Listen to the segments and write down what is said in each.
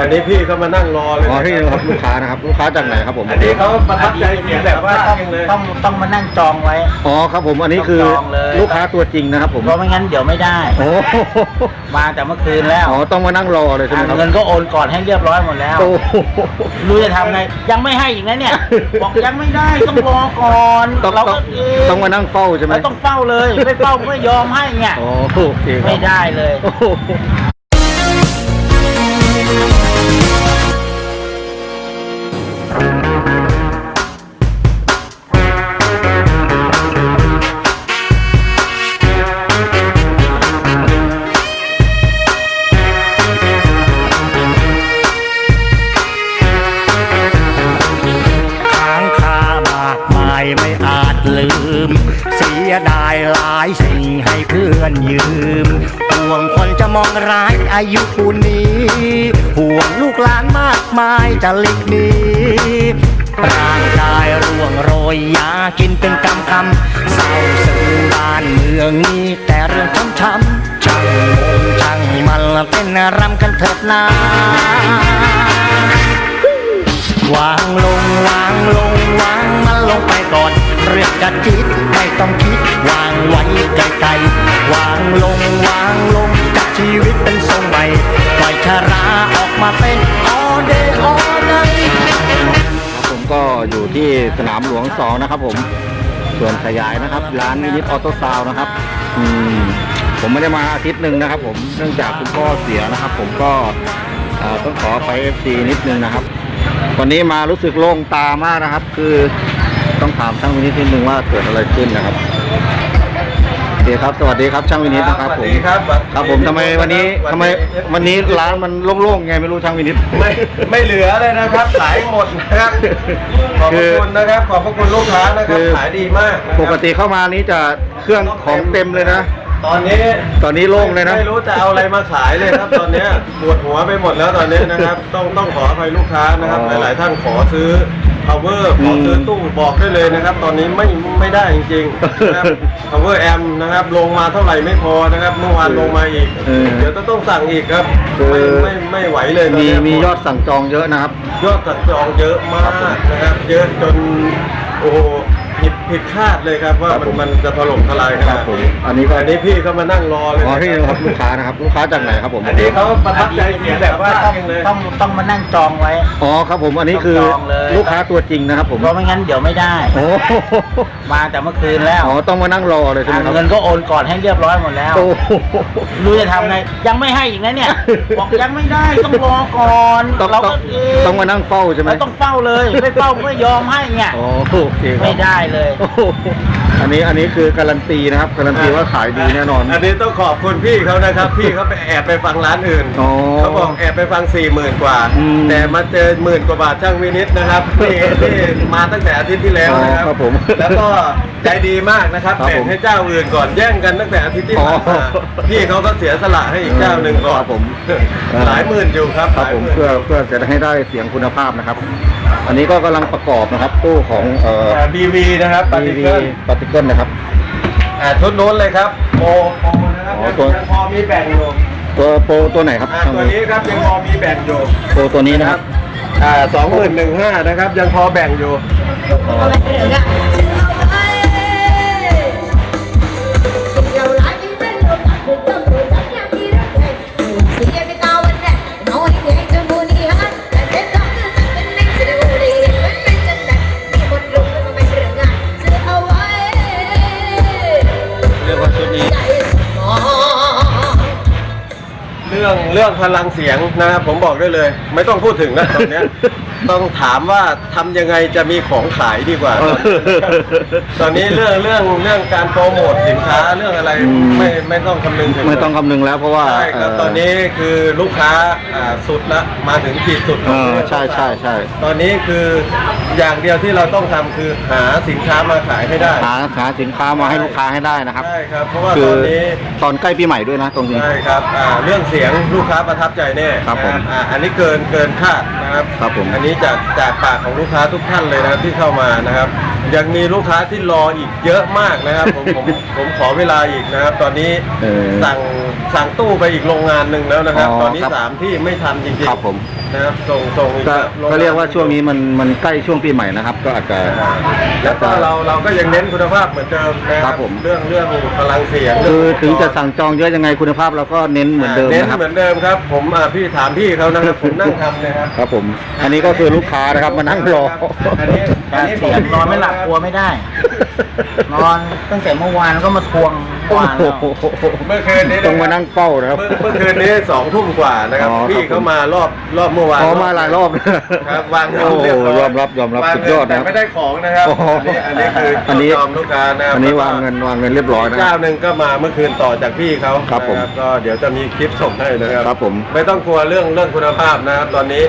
อันนี้พี่เขามานั่งรอเลยอ๋อที่นะครับลูกค้านะครับลูกค้าจากไหนครับผมอันนี้เขาประทับใจจริงแบบว่าต้องจริงเลยต้องต้องมานั่งจองไว้ อ๋อครับผมอันนี้คือต้องจองเลย ลูกค้าตัวจริงนะครับผมเพราะไม่งั้นเดี๋ยวไม่ได้ โอ้มาแต่เมื่อคืนแล้วอ๋อต้องมานั่งรอเลยใช่ไหมครับเงินก็โอนก่อนให้เรียบร้อยหมดแล้วโอ้โห รู้จะทำไงยังไม่ให้อีกนะเนี่ย บอกยังไม่ได้ต้องรอก่อนต้องเราต้ก็องเอ๊ะต้องมานั่งเฝ้าใช่ไหมเราต้องเฝ้าเลยไม่เฝ้าไม่ยอมให้เนี่ย อ๋อโอเคครับไม่ได้เลย โอ้โห หลานมากมายจะหลีกหนีร่างกายร่วงโรยยากินเป็นกำกำเศร้าซึมบ้านเมืองนี้แต่เรื่องช้ำช้ำๆช่างงงช่างมันเต้นรำกันเถิดนาวางลงวางลงวางมันลงไปก่อน เรื่องจะจิตไม่ต้องคิด วางไว้ไกลๆวางลงวางลง ชีวิตเป็นทรงใหม่ปล่อยชาราออกมาเป็นออเดออไนผมก็อยู่ที่สนามหลวงสองนะครับ ผมส่วนขยายนะครับ ร้านมินิออโต้ซาวนะครับ อืมผมไม่ได้มาอาทิตย์หนึ่งนะครับ ผมเนื่องจากคุณพ่อเสียนะครับ ผมก็ต้องขอไปเอฟซีนิดนึงนะครับ วันนี้มารู้สึกโล่งตามากนะครับ คือต้องถามช่างวินิจนิดนึงว่าเกิดอะไรขึ้นนะครับ เคครับสวัสดีครับช่างวินิจนะครับสผวัมสดีครับครับผมทำไมวันนี้ทำไมวันนี้ร้านมันโล่งๆไงไม่รู้ช่างวินิจไม่ไม่เหลือเลยนะครับขายหมดนะครับขอบพคืระอคุณนะครับขอบพระคุณลูกค้านะครัคืบอขายดีมากนะครับปกติเข้ามานี้จะเครื่องของเต็มเลยนะตอนนี้ตอนนี้โล่งเลยนะไม่รู้จะเอาอะไรมาขายเลยครับ ตอนเนี้ยปวดหัวไปหมดแล้วตอนนี้นะครับ ต้องต้องขออภัยลูกค้านะครับอ๋อหลาย ๆ ท่านขอซื้อ power ขอซื้อตู้บอกได้เลยนะครับ ตอนนี้ไม่ไม่ได้จริงๆนะครับ power amp นะครับ ลงมาเท่าไหร่ไม่พอนะครับ เมื่อวานลงมาอีก เออเดี๋ยวต้องต้องสั่งอีกครับคือ ไม่ไม่ไม่ไหวเลยตอนมีเนี้มียอดสั่งจองเยอะนะครับ ยอดสั่งจองเยอะมากนะครับ เยอะจนโอ้โห ผิดผิดคาดเลยครับว่าครับมัผนม มันจะถล่มทลายขครันาบดผม นี้อันนี้ก็อันนี้พี่เขามานั่งรอเลยอ๋อที่นะนะครับลูกค้านะครับลูกค้าจากไหนครับผมอันนี้เขาประทับใจจริงแบบว่าต้องจริงเลยต้องต้องมานั่งจองไว้ อ๋อครับผมอันนี้คือต้องจองเลย ลูกค้าตัวจริงนะครับผมเพราะไม่งั้นเดี๋ยวไม่ได้ โอ้มาแต่เมื่อคืนแล้วอ๋อต้องมานั่งรอเลยใช่ไหมครับเงินก็โอนก่อนให้เรียบร้อยหมดแล้วโอ้โห รู้จะทำไงยังไม่ให้อีกนะเนี่ย บอกยังไม่ได้ต้องรอก่อนต้องเราต้ก็องเอ๊ะต้องมานั่งเฝ้าใช่ไหมเราต้องเฝ้าเลยไม่เฝ้าไม่ยอมให้เนี่ย อ๋อโอเคครับ ไม่ได้เลย โอ้โหอันนี้อันนี้คือการันตีนะครับ การันตีว่าขายดีแน่นอน อันนี้ต้องขอบคุณพี่เขานะครับ พี่เขาไปแอบไปฟังร้านอื่นอ๋อเขาบอกแอบไปฟังสี่หมื่นกว่า อืม แต่มาเจอหมื่นกว่าบาทช่างวินิตนะครับนี่นี่มาตั้งแต่อาทิตย์ที่แล้วนะครัอ๋อครับผมแล้วก็ใจดีมากนะครับครับแบ่ผงมให้เจ้าอื่นก่อนแย่งกันตั้งแต่อาทิตย์ที่ผ่านมาอ๋อพี่เขาก็เสียสละให้อีกเจ้าหนึ่งก่อนครับผม หลายหมื่นอยู่ครับครับผมหลายหเพื่อเพื่อจะให้ได้เสียงคุณภาพนะครับ อันนี้ก็กำลังประกอบนะครับตู้ของเอ่อ บีวีนะครับปฏิ BV เกิลปฏิเกิลนะครับ อ่าชุดโน้นเลยครับโปรโปรนะครับอ๋อตัว ยังพอมีแบ่งอยู่ตัวโปรตัวไหนครับอ่าช่างตัวนี้ครับยังพอมีแบ่งอยู่โปรตัวนี้นะครับอ่าสองหมื่นหนึ่งห้านะครับ ยังพอแบ่งอยู่เพลังเสียงนะครับผมบอกได้เลย ไม่ต้องพูดถึงนะตอนเนี้ย ต้องถามว่าทำยังไงจะมีของขายดีกว่า ตอนนี้เรื่องเรื่องเรื่องการโปรโมทสินค้าเรื่องอะไรอืมไม่ไม่ต้องคำนึงถึงไม่ต้องคำนึงแล้วเพราะว่าใช่ครับเตอนนี้คือลูกค้าอ่าสุดละมาถึงขีดสุดขเอองอเรื่องใช่ใช่ใช่ตอนนี้คืออย่างเดียวที่เราต้องทำคือหาสินค้ามาขายให้ได้ หาหาสินค้ามาให้ลูกค้าให้ได้นะครับ ใช่ครับ เพราะว่าคืตออนนี้ ตอนใกล้ปีใหม่ด้วยนะตรงนี้ ใช่ครับอ่าเรื่องเสียงลูกค้าประทับใจแน่ครับผมนะอ่าอันนี้เกินเกินคาดนะครับครับผม อันนี้จากจากปากของลูกค้าทุกท่านเลยนะครับที่เข้ามานะครับ ยังมีลูกค้าที่รออีกเยอะมากนะครับ ผมผมผมขอเวลาอีกนะครับ ตอนนี้เออสั่งสั่งตู้ไปอีกโรงงานหนึ่งแล้วนะครับ อ๋อตอนนี้ครับ สามที่ไม่ทันจริงๆ ครับผม นะครับส่งส่งอีกก็โงงนก็เรียกว่าช่วงนี้มันมันใกล้ช่วงปีใหม่นะครับ ก็อาจจะอ่าแล้วก็เราเราก็ยังเน้นคุณภาพเหมือนเดิมนะคครัรับบผม เรื่องเรื่องพลังเสียงคือเรื่ถึงจะอุปกรณ์สั่งจองเยอะยังไงคุณภาพเราก็เน้นเหมือนเดิมเน้นนะครับ เหมือนเดิมครับ ผมอ่าพี่ถามพี่เขานะครับผมนั่งทำเลยครับครับผม อันนี้ก็คือลูกค้านะครับมานั่งรอ อันนี้อันนี้เสียงนอนไม่หลับกลัวไม่ได้นอนตั้งแต่เมื่อวานก็มาทวงเมื่อวานแล้วเมื่อคืนนี้ะต้องมานั่งเฝ้านะครับ เมื่อเมื่อคืนนี้สองทุ่มกว่านะครับ อ๋อครับ พี่เขามารอบรอบเมื่อวานขอมาหลายรอบ ครับวางเงินโอ้โหเรียบร้อยยอมรับยอมรับวางสุดเงิยอดแต่นะครับ ไม่ได้ของนะครับโอ้โหอันนี้อันนี้คืออันนี้ยอมลูกค้านะครับอันนี้แล้วก็วางเงินวางเงินเรียบร้อยนะ เจ้าหนึ่งก็มาเมื่อคืนต่อจากพี่เขาครับผมนะก็เดี๋ยวจะมีคลิปส่งให้นะครับครับผม ไม่ต้องกลัวเรื่องเรื่องคุณภาพนะครับตอนนี้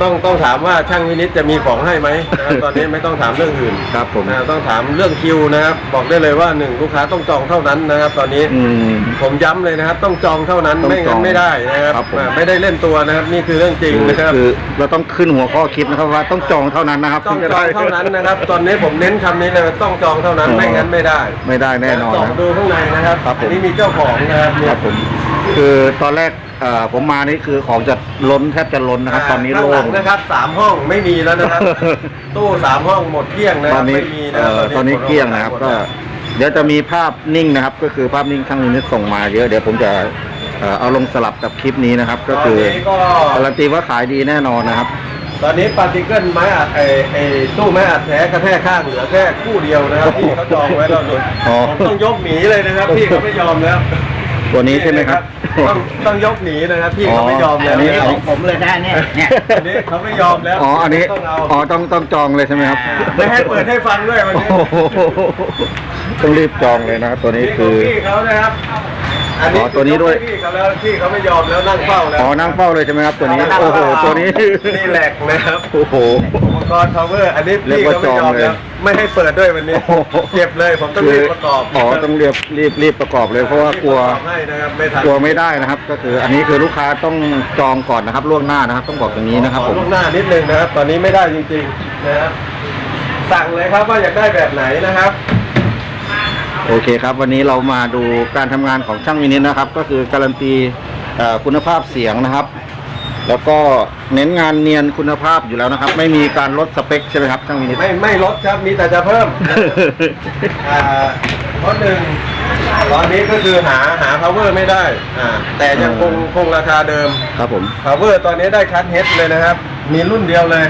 ต้องต้องถามว่าช่างวินิจจะมีของให้ไหมนะครับตอนนี้ไม่ต้องถามเรื่องอื่น ครับผม นะต้องถามเรื่องคิวนะครับบอกได้เลยว่าหนึ่งลูกค้าต้องจองเท่านั้นนะครับ ตอนนี้อืม ผมย้ำเลยนะครับ ต้องจองเท่านั้นต้องไม่จงั้องนไม่ได้นะครับครับผม อ่าไม่ได้เล่นตัวนะครับนี่คือเรื่องจริงคือนะครับ คือเราต้องขึ้นหัวข้อคลิปนะครับว่าต้องจองเท่านั้นนะครับต้องถึจะจได้องเท่านั้นนะครับ ตอนนี้ผมเน้นคำนี้เลยว่าต้องจองเท่านั้นอ๋อ ไม่งั้นไม่ได้ไม่ได้แน่นอนส่องนะ ดูข้างในนะครับครับผม อันนี้มีเจ้าของนะครับคเนี่ยรับผมคือตอนแรกเอ่อผมมานี่คือของจะล้นแทบจะล้นนะครับ ตอนนี้ข้างโล่หลังงนะครับสามห้องไม่มีแล้วนะครับ ตู้สามห้องหมดเกลี้ยงนะคตอรันบนี้ไม่มีนะเอ่อตอนนี้เกลี้ยงนะครับ หมดก็แล้วเดี๋ยวจะมีภาพนิ่งนะครับ ก็คือภาพนิ่งข้างนี้ส่งมาเยอะเดี๋ยวผมจะเอ่อเอาลงสลับกับคลิปนี้นะครับ ก็คือตนนี้ก็ การันตีว่าขายดีแน่นอนนะครับ ตอนนี้ปาร์ติเกิลไม้อัดไอไอตู้ไม้อัดแท้กระแทกข้างเหลือแค่คู่เดียวนะครับพี่เขาจองไว้แล้วหนุนอ๋อ ผมต้องยกหนีเลยนะครับพี่เขาไม่ยอมแล้ว ตัวนี้ใช่ไหมครับ ต้องต้องยกหนีนะครับพี่เขาไม่ยอมแล้วอันนี้นี่ของผมเลยนะเนี่ยเนี่ยอันนี้เขาไม่ยอมแล้วอ๋ออันนี้ต้องเอาอ๋อต้องต้องจองเลยใช่ไหมครับไม่ให้เปิดให้ฟังด้วยวันนี้โอ้โหต้องรีบจองเลยนะครับตัวนี้นี่ขคือองพี่เขานะครับ อ๋อตัวนี้ด้วย พี่เขาแล้วพี่เขาไม่ยอมแล้วนั่งเฝ้าแล้วอ๋อนั่งเฝ้าเลยใช่ไหมครับตัวนี้ โอ้โหตัวนี้นี่แหลกนะครับโอ้โหอุปกรณ์ power อันนี้เรียพี่กว่าเขาไม่ยอมจองเลยแล้วไม่ให้เปิดด้วยวันนี้โอ้โหเก็บเลยผมต้องรีบประกอบอ๋อต้องเรียบรีบรีบประกอบเลยเพราะว่ากลัวรีบประอบให้นะครับไม่ทันกลัวไม่ได้นะครับ ก็คืออันนี้คือลูกค้าต้องจองก่อนนะครับล่วงหน้านะครับ ต้องบอกอย่างนี้นะครับขผอมล่วงหน้านิดนึงนะครับ ตอนนี้ไม่ได้จริงๆนะครับสั่งเลยครับว่าอยากได้แบบไหนนะครับ โอเคครับวันนี้เรามาดูการทำงานของช่างมินินะครับ ก็คือการันตีเอ่อคุณภาพเสียงนะครับ แล้วก็เน้นงานเนียนคุณภาพอยู่แล้วนะครับ ไม่มีการลดสเปคใช่ไหมครับช่างมินิไม่ไม่ลดครับมีแต่จะเพิ่มอ่าข้อหนึ่งตอนนี้ก็คือหาหา power ไม่ได้อ่าแต่ยังคงคงราคาเดิมครับผม power ตอนนี้ได้คัทเฮดเลยนะครับ มีรุ่นเดียวเลย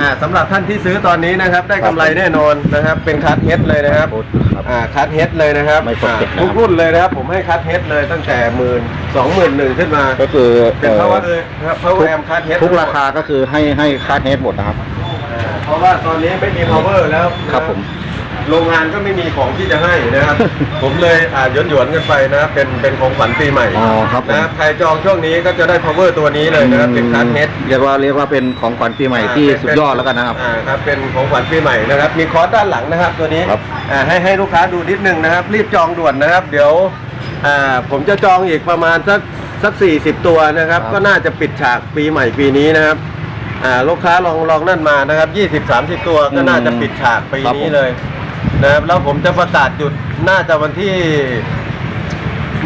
อ่าสำหรับท่านที่ซื้อตอนนี้นะครับ ได้กำไรแน่นอนนะครับ เป็นคัทเฮดเลยนะครับ ครับ อ่าคัทเฮดเลยนะครับไม่ตกอ่าติดนะครับทุกรุ่นเลยนะครับ ผมให้คัทเฮดเลยตั้งแต่หมื่นสองหมื่นหนึ่งขึ้นมาก็คือเป็นเอ่อ power เลยครับ power amp คัทเฮดทุกราคาก็คือให้ให้คาดเฮดหมดนะครับ เพราะว่าตอนนี้ไม่มี power แล้วนะครับผม โรงงานก็ไม่มีของที่จะให้นะครับ ผมเลยอ่าหยวนหยวนๆกันไปนะ เป็นเป็นของขวัญปีใหม่อ๋อครับผม นะครับใครจองช่วงนี้ก็จะได้ power ตัวนี้เลยนะครับเป็นคัทเฮด เรียกว่าเรียกว่าเป็นของขวัญปีใหม่ที่สุดยอดแล้วกันนะครับ อ่าครับ เป็นของขวัญปีใหม่นะครับ มีคอร์สด้านหลังนะครับตัวนี้ครับอ่าให้ให้ลูกค้าดูนิดนึงนะครับ รีบจองด่วนนะครับ เดี๋ยวอ่าผมจะจองอีกประมาณสักสักสี่สิบตัวนะครับก็น่าจะปิดฉากปีใหม่ปีนี้นะครับอ่าลูกค้าลองลองนั่นมานะครับยี่สิบสามสิบตัวก็น่าจะปิดฉากปีนี้เลย นะครับแล้วผมจะประกาศหยุดน่าจะวันที่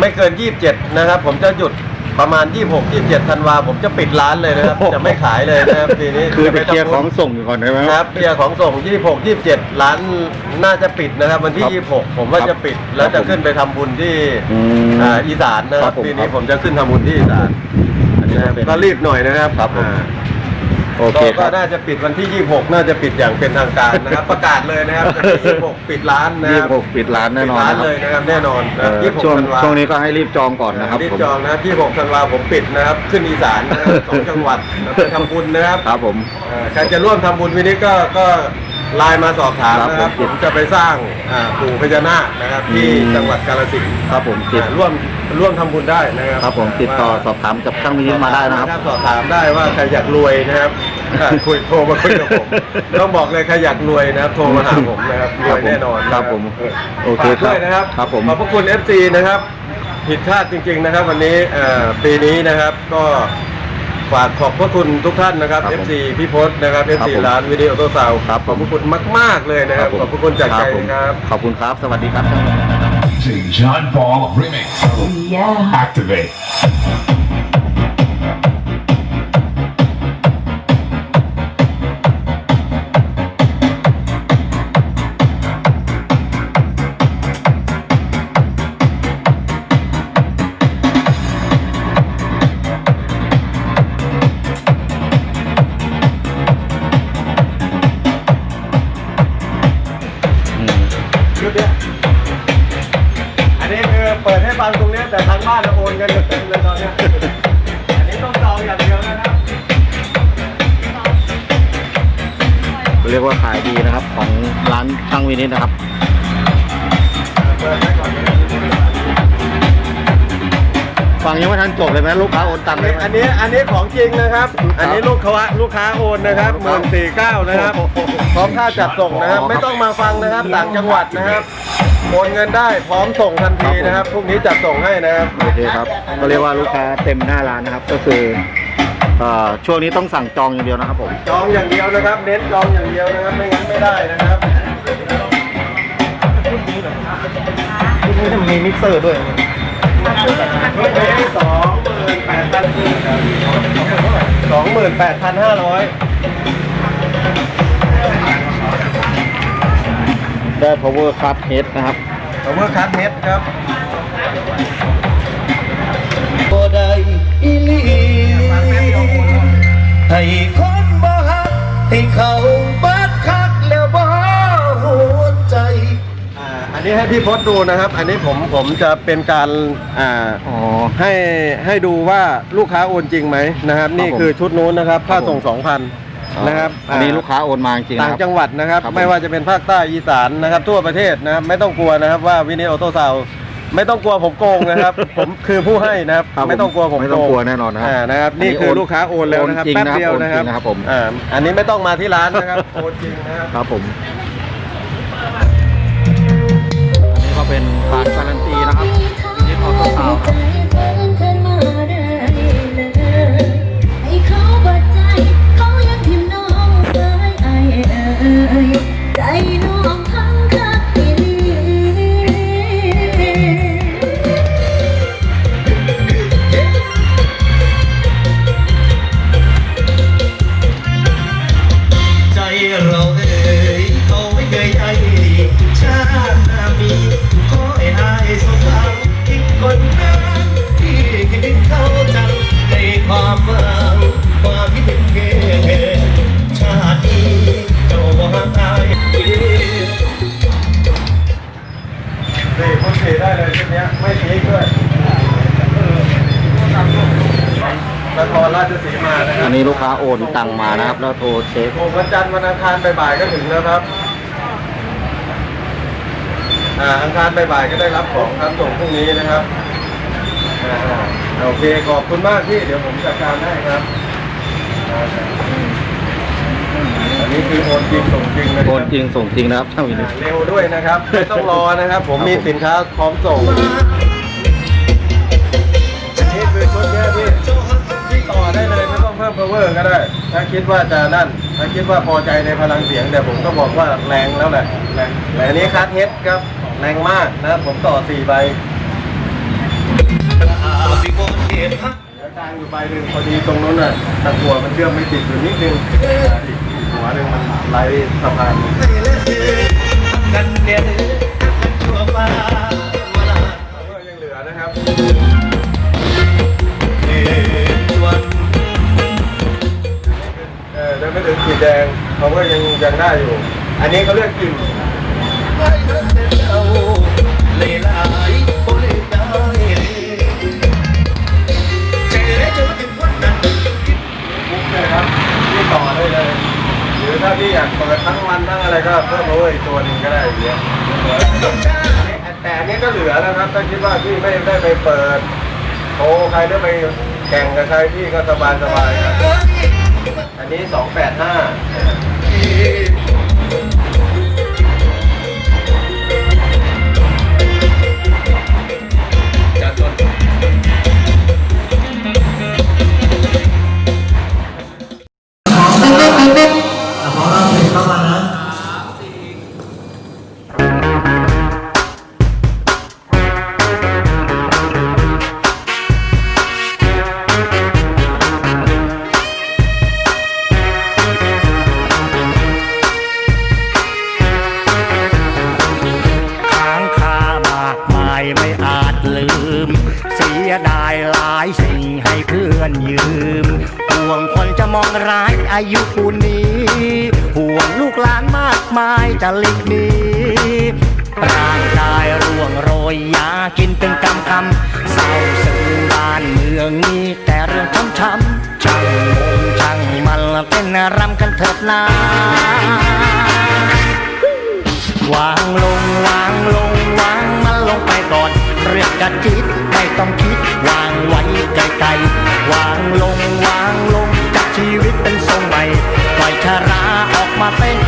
ไม่เกิน 27 นะครับ ผมจะหยุดประมาณ 26 27ธันวาผมจะปิดร้านเลยนะครับ จะไม่ขายเลยนะครับปีนี้คือจะเคลียร์ของส่งอยู่ก่อนใช่ไหมครับเคลียร์ของส่ง 26 27 ร้านน่าจะปิดนะครับ วันที่ครับ26 ผมว่าครับจะปิด แล้วครัจะบผมขึ้นไปทำบุญที่อืมอ่าอีสานนะคครัรับบผมปีนี้ครับผมจะขึ้นทำบุญที่อีสานอันนี้ก็เป็นก็รีบหน่อยนะครับครับผมอ่า โอเคคก็รับน่าจะปิดวันที่ 26 น่าจะปิดอย่างเป็นทางการนะครับ ประกาศเลยนะครับวันที่26 ปิดร้านนะยี่คสิรับหกปิดร้านแน่นอนปิดร้านนะครับเลยนะครับแน่นอนเอ่นะอ26ช่วงธันวาช่วงนี้ก็ให้รีบจองก่อนนะครับรีบผม จองนะครับที่6ธันวาผมปิดนะครับ ขึ้นอีสานนะครับสองจังหวัดไปทำบุญนะครับ ครับผม เอ่อใครจะร่วมทำบุญวันนี้ก็ก็ไลน์มาสอบถามครับนะครับผมผมจะไปสร้างอ่าปู่พญานาคนะครับ ที่อืม จังหวัดกาฬสินธุ์ครับผมติดอ่าร่วมร่วมทำบุญได้นะครับครับผมติดต่อสอบถามกับช่างมินิมาได้นะครับ สอบถามได้ว่าใครอยากรวยนะครับ อ่าคุยโทรมาคุยกับผมต้องบอกเลยใครอยากรวยนะครับโทรมาหาผมนะครับรวยแน่นอนนะครับผมเออโอเคฝากด้วยนะครับครับผม ขอบพระคุณ FC นะครับ ผิดคาดจริง ๆนะครับ วันนี้เอ่อปีนี้นะครับก็ขฝากขอบพระคุณทุกท่านนะครับ ครับผม FC พี่พศนะครับครับ FC ผมร้านวิดีโอโตซาวครับขอบพระคุณมาก ๆเลยนะครับผมขอบพระคุณจากใจผมครับ ขอบคุณครับ สวัสดีครับท่าน DJ John Paul Remix. Yeah. Activate. เรียกว่าขายดีนะครับ ของร้านช่างวินิตนะครับเปิดให้ก่อนเลยฟังยังไม่ทันจบเลยไหมลูกค้าโอนตังค์เลยไหม อันนี้อันนี้ของจริงนะครับ อันนี้ลูกค้าลูกค้าโอนนะครับหมื่นสี่เก้านะครับ พร้อมค่าจัดส่งนะครับ ไม่ต้องมาฟังนะครับต่างจังหวัดนะครับโอนเงินได้พร้อมส่งทันทีนะครับพรุ่งนี้จัดส่งให้นะครับ โอเคครับ ก็เรียกว่าลูกค้าเต็มหน้าร้านนะครับ ก็คือเอ่อ ช่วงนี้ต้องสั่งจองอย่างเดียวนะครับผม จองอย่างเดียวนะครับ เน้นจองอย่างเดียวนะครับ ไม่งั้นไม่ได้นะครับมีมิกเซอร์ด้วยเมื่อกี้สองหมื่นแปดพันสองหมื่นแปดพันห้าร้อยได้ power cut head นะครับเอาเมื่อคัดเน็ตครับ บ่ได้อีหลี ให้คนบ่ฮักให้เขาบัดคักแล้วบ่หัวใจอ่าอันนี้ให้พี่พศดูนะครับ อันนี้ผมผมจะเป็นการอ่าอ๋อ ให้ให้ดูว่าลูกค้าโอนจริงไหมนะครับ นี่ผมคือชุดนู้นนะครับค่าส่งครับผม2,000นะครับอันนี้ลูกค้าโอนมาจริงๆต่างนะครับ จังหวัดนะครับ ครับผมไม่ว่าจะเป็นภาคใต้อีสานนะครับ ทั่วประเทศนะครับไม่ต้องกลัวนะครับว่าวินิโอโตซาว ไม่ต้องกลัวผมโกงนะครับ ผมคือผู้ให้นะครับ ครับผมไม่ต้องกลัวผมไม่โกต้องงกลัวแน่นอนนะครับอ่านะครับ นี่คือลูกค้าโอนแล้วนะครับโอนจริงแป๊บนะครับเดียวนะครับโอนจริงนะครับผมอ่าอันนี้ไม่ต้องมาที่ร้านนะครับโอนจริงนะครับ ครับผมอันนี้ก็เป็นการการันตีนะครับวินิตออโต้ซาวครับให้เขาเปิดใจเขายังทิมน้อง ตังมานะครับ แล้วโทรเช็คโอ้วันจันทร์วันอังคารบ่ายๆก็ถึงแล้วครับอ่าอังคารบ่ายๆก็ได้รับของครับส่งพรุ่งนี้นะครับอ่าโอเคขอบคุณมากพี่เดี๋ยวผมจัดการให้ครับอ่าอันนี้คือโอนจริงส่งจริงนะคโอรับนจริงส่งจริงนะครับช่างวินิตเร็วด้วยนะครับไม่ต้องรอนะครับ ผมมีสินค้าพร้อมส่ง พิ่ม power ก็ได้ ถ้าคิดว่าจะนั่น ถ้าคิดว่าพอใจในพลังเสียงแต่ผมก็บอกว่าแรงแล้วแหละแรงแต่อันนี้คัดเฮดครับ แรงมากนะ ผมต่อสี่ใบสิบนเขตฮักเดี๋ยวกลางอยู่ใบหนึ่งพอดีตรงนู้นน่ะตะกัวมันเชื่อมไม่ติดอยู่นิดนึงอีกหัวหนึ่งมันไหลสะพานและเธอกันเดียดกันชั่วฟ้าเวลาก็ยังเหลือนะครับ ไม่ถึงขีดแดงเขาก็ยังยังได้อยู่ อันนี้เขาเรียกกิ่งไม่เธอเอาเลยหลายบ่เลยได้ใจเลยจะมาถึงวันนั้นปุ๊บเลยครับพี่ต่อได้เลย หรือถ้าพี่อยากเปิดทั้งวันทั้งอะไรก็เพิ่มโอ้ยตัวหนึงก็ได้อย่างเงี้ยแต่อันนี้ก็เหลือนะครับถ้าคิดว่าพี่ไม่ได้ไปเปิดโอ้ใครได้ไปแข่งกับใครพี่ก็สบายสบายๆครับ อันนี้สองแปดห้า มองร้ายอายุปูนนี้ ห่วงลูกหลานมากมายจะหลีกหนีร่างกายร่วงโรยยากินเป็นกำคำเศร้าซึมบ้านเมืองนี้แต่เรื่องช้ำช้ำช่างงงช่างมันเต้นรำกันเถิดนาวางลงวางลงวางมันลงไปก่อน เรื่องกระจิตไม่ต้องคิด วางไว้ไกลๆวางลงวางลงจากชีวิตเป็นทรงใหม่ปล่อยชาราออกมาเต้น